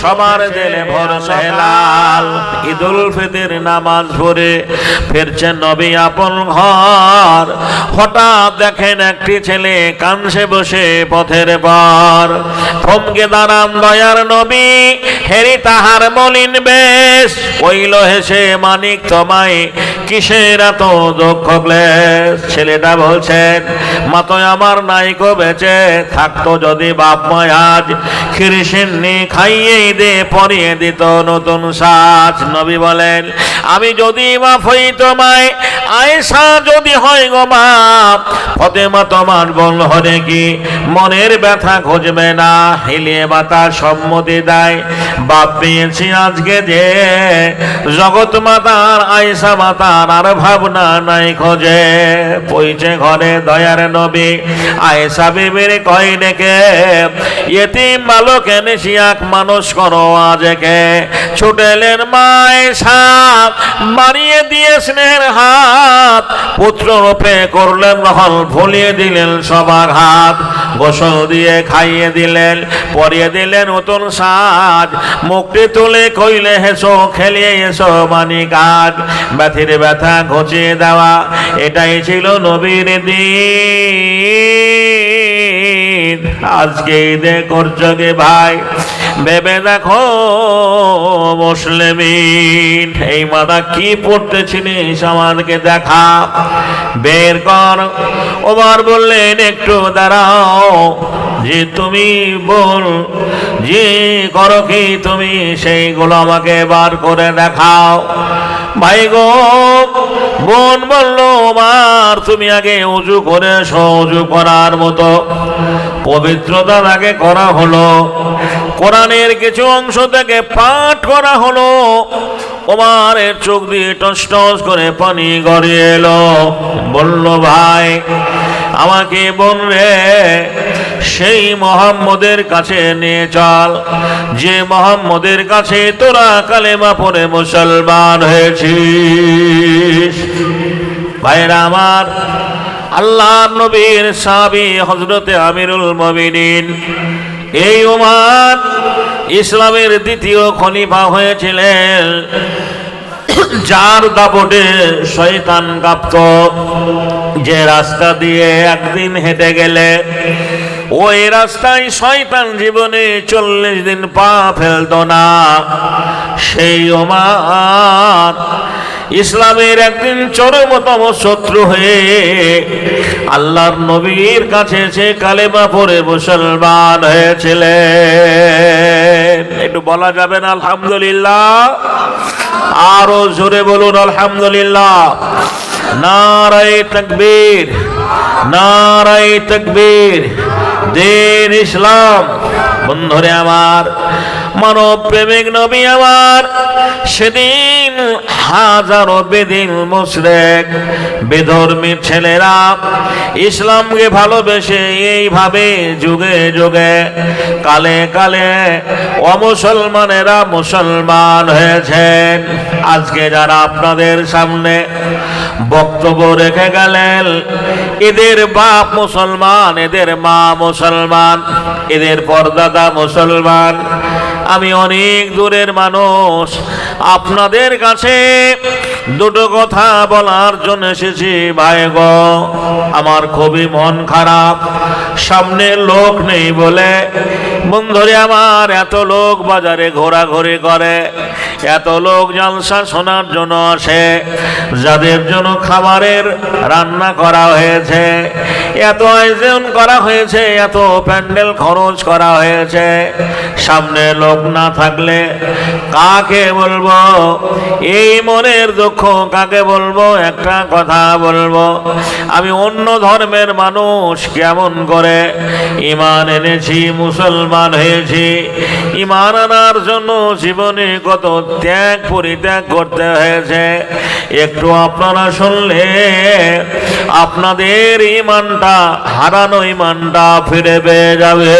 সবার জেলে ভরসে লাল নামাজ পড়ে আপন ঘর। হঠাৎ দেখেন একটি ছেলে বসে দয়ার নবী, হেরি তাহার মলিন বেশ। কইল হেসে মানিক, তোমায় কিসের এত ক্লেশ? ছেলেটা বলছেন, মা তো আমার নাইকো বেঁচে, থাকতো যদি বাপ মায় আজ খিরিসিন্নি খাইয়েই দে, পরিয়ে দিত নতুন সাজ। নবী বলেন, আমি যদি মাফ হই তোমায় আয়সা যদি হয় গো ফতেমা তোমার বল হরে কি মনের ব্যথা খুঁজবে না? হিলিয়ে সম্মতি দেয়, বাপ পেয়েছি আজকে যে জগৎ মাতার আয়সা মাতার আর ভাবনা নাই খোঁজে। পইছে ঘরে দয়ার নবী আয়সা বিবির কই ডেকে ইয়েতিম বালক এনেছিয়াক মানুষ করো আজকে। ছুটেলেন মায় সাপ বাড়িয়ে দিয়ে স্নেহের হাত। পুত্র রূপে করলেন ভুলিয়ে দিলেন সবার হাত। গোসল দিয়ে খাইয়ে দিলেন, পরিয়ে দিলেন নতুন সাজ মুক্তি তুলে কইলে হেসো খেলিয়ে এসো মানি কাজ ব্যথির ব্যথা ঘুচিয়ে দেওয়া, এটাই ছিল নবীর দিন। আজকে ঈদে করছ গে ভাই, ভেবে দেখো মুসলিমিন এই মাথা কি পড়তেছিলিস আমাদেরকে দেখা, বের কর। ওবার বললেন, একটু দাঁড়াও, যে তুমি বল যে করো কি তুমি, সেইগুলো আমাকে বার করে দেখাও। ভাই গো, বোন বলল মার তুমি আগে উঁচু করে উজু করার মতো। পবিত্রতা আগে করা হলো। কোরআনের কিছু অংশ থেকে পাঠ করা হলো। ওমারের চোখ দিয়ে টস টস করে পানি গড়িয়ে এলো। বলল, ভাই, আমাকে রে সেই মোহাম্মদের কাছে নিয়ে চল। যে মোহাম্মদের কাছে তোরা কালেমা পড়ে মুসলমান হয়েছিস। ভাইরা আমার আল্লাহ নবীর সাবি হজরতে আমিরুল মমিনিন। এই ওমান ইসলামের দ্বিতীয় খলিফা হয়েছিলেন। যার দাপটে শয়তান কাঁপত যে রাস্তা দিয়ে একদিন হেঁটে গেলে, ওই রাস্তায় শয়তান জীবনে চল্লিশ দিন পা ফেলত না। সেই ওমান ইসলামের একদিন চরমতম শত্রু হয়ে আল্লাহর নবীর কাছে সে কালেমা পড়ে মুসলমান হয়েছিলেন। একটু বলা যাবে না, আলহামদুলিল্লাহ? আরও জোরে বলুন, আলহামদুলিল্লাহ। নারাই তকবীর নারাই তকবীর। দিন ইসলাম, বন্ধুরে আমার মানব প্রেমিক নবী আমার। সেদিন হাজারো বেদিন মুশরেক, বেধর্মী ছেলেরা ইসলামকে ভালোবেসে এইভাবে যুগে যুগে, কালে কালে অমুসলমানেরা মুসলমান হয়েছেন। আজকে যারা আপনাদের সামনে বক্তব্য রেখে গেলেন, এদের বাপ মুসলমান, এদের মা মুসলমান, এদের পরদাদা মুসলমান আমি অনেক দূরের মানুষ। আপনাদের কাছে দুটো কথা বলার জন্য এসেছি। ভাই গো, আমার খুবই মন খারাপ। সামনে লোক নেই বলে। বন্ধুরে আমার, এত লোক বাজারে ঘোরাঘুরি করে। এত লোক জালসা শোনার জন্য আসে। যাদের জন্য খাবারের রান্না করা হয়েছে, এত আয়োজন করা হয়েছে, এত প্যান্ডেল খরচ করা হয়েছে। সামনে লোক না থাকলে কাকে বলব? এই মনের দুঃখ কাকে বলব? একটা কথা বলব, আমি অন্য ধর্মের মানুষ, কেমন করে ইমান এনেছি, মুসলমান হয়েছি। ইমান আনার জন্য জীবনে কত ত্যাগ পরিত্যাগ করতে হয়েছে। একটু আপনারা শুনলে আপনাদের ইমানটা হারানো ইমানটা ফিরে পেয়ে যাবে।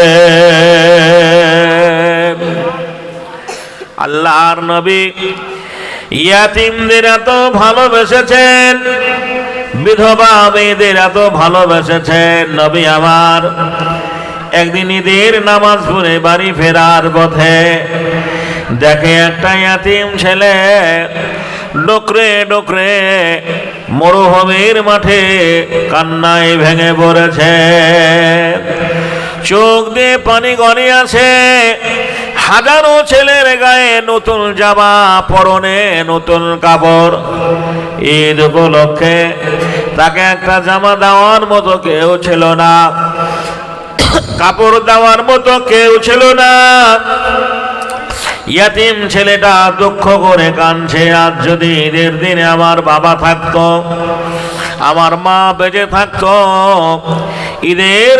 আল্লাহর নবী ইয়াতিমদের এত ভালোবেসেছেন। বিধবা মেয়েদের এত ভালোবেসেছেন নবী আমার। একদিন ঈদের নামাজ পড়ে বাড়ি ফেরার পথে দেখে একটা ইয়াতিম ছেলে ডোকরে ডোকরে মরুভূমির মাঠে কান্নায় ভেঙে পড়েছে। চোখ দিয়ে পানি গড়িয়ে আছে হাজারো ছেলের গায়ে নতুন জামা পরনে নতুন কাপড়। ঈদ উপলক্ষে তাকে একটা জামা দেওয়ার মতো কেউ ছিল না। কাপড় দেওয়ার মতো কেউ ছিল না। ইয়াতিম ছেলেটা দুঃখ করে কাঁদছে, আজ যদি ঈদের দিনে আমার বাবা থাকতো, আমার মা বেঁচে থাকতো, ঈদের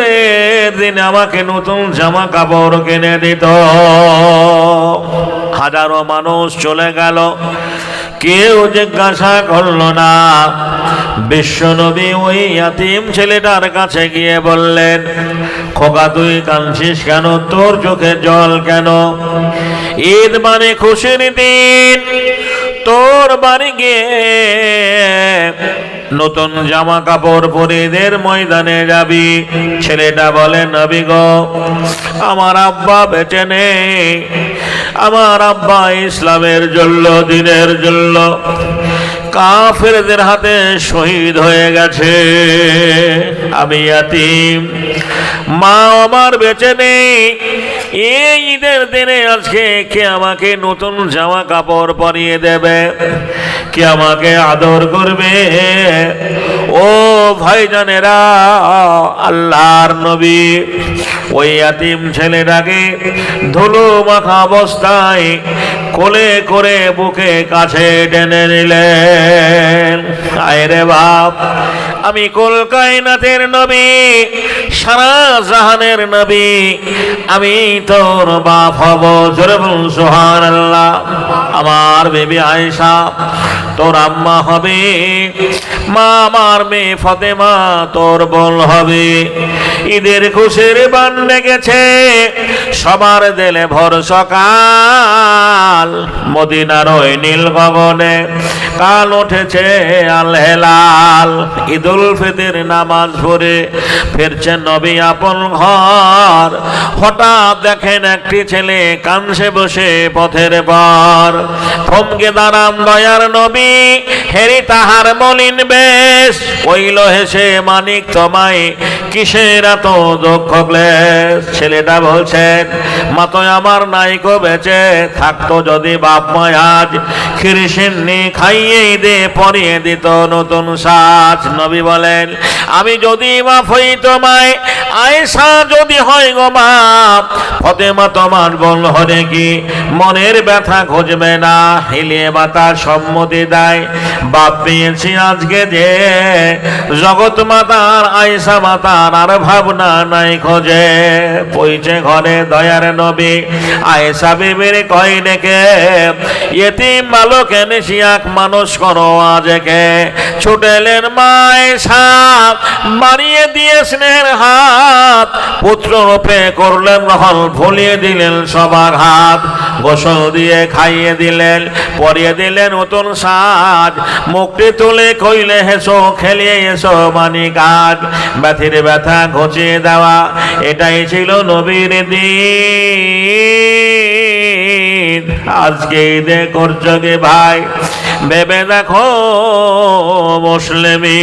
দিনে আমাকে নতুন জামা কাপড় কিনে দিত। হাজারো মানুষ চলে গেল। কেউ জিজ্ঞাসা করল না। বিশ্বনবী ওই ইয়াতিম ছেলেটার কাছে গিয়ে বললেন, খোকা তুই কাঁদছিস কেন? তোর চোখে জল কেন? ঈদ মানে খুশির দিন। তোর বাড়ি গিয়ে নতুন জামা কাপড় পরে ঈদের ময়দানে যাবি। ছেলেটা বলে, নবী গো, আমার আব্বা বেঁচে নেই। আমার আব্বা ইসলামের জন্য, দিনের জন্য কাফেরদের হাতে শহীদ হয়ে গেছে। আমি ইয়াতিম, মা আমার বেঁচে নেই। এই ঈদের দিনে আজকে কে আমাকে নতুন জামা কাপড় পরিয়ে দেবে? কে আমাকে আদর করবে? ও ভাইজানেরা, আল্লাহর নবী, ওই আতিম ছেলেটাকে ধুলো মাখা অবস্থায় কোলে করে বুকে কাছে টেনে নিলেন। আয়রে বাপ, আমি কলকাইনাথের নবী, সারা জাহানের নবী, আমি তোর বাপ হব। জোরে বলুন সোহান আল্লাহ আমার বেবি আয়েশা, তোর আম্মা হবে। মা আমার মেয়ে ফতেমা, তোর বল হবে। ঈদের খুশির বান গেছে সবার দেলে ভর সকাল মদিনার ওই নীল গগনে কাল উঠেছে আল হেলাল। ঈদুল ফিতর নামাজ পড়ে ফিরছেন নবী আপন ঘর। হঠাৎ দেখেন একটি ছেলে কানসে বসে পথের পর। থমকে দাঁড়াম দয়ার নবী, হেরি তাহার মলিন বেশ। কইল হেসে মানিক, তোমায় কিসের এত দুঃখ ক্লেশ? ছেলেটা বলছেন মা তো আমার নাইকো বেঁচে থাকতো যদি বাপ মায় আজ খিরিসিন্নি খাইয়েই দে, পরিয়ে দিত নতুন সাজ। নবী বলেন, আমি যদি মাফ হই তোমায় আয়সা যদি হয় গো বাপ ফতেমা তোমার বল হরে কি মনের ব্যথা খুঁজবে না? হিলিয়ে মাতা সম্মতি দেয়, বাপ পেয়েছি আজকে যে জগৎ মাতার আয়সা মাতার আর ভাবনা নাই খোঁজে। পইছে ঘরে দয়ার নবী, আয়েশা বিবির কই ডেকে এতিম বালক এনেছিয়াক মানুষ করো আজকে। ছুটেলেন মায় সাপ বাড়িয়ে দিয়ে স্নেহের হাত। পুত্র রূপে করলেন রহল, ভুলিয়ে দিলেন সবার হাত। গোসল দিয়ে খাইয়ে দিলেন, পরিয়ে দিলেন নতুন সাজ মুক্তি তুলে কইলে, হেসো, খেলিয়ে এসো মানি কাজ ব্যথির ব্যথা ঘুচিয়ে দেওয়া, এটাই ছিল নবীর দিন। আজকে ঈদে করছ ভাই? ভেবে দেখো মুসলিমি।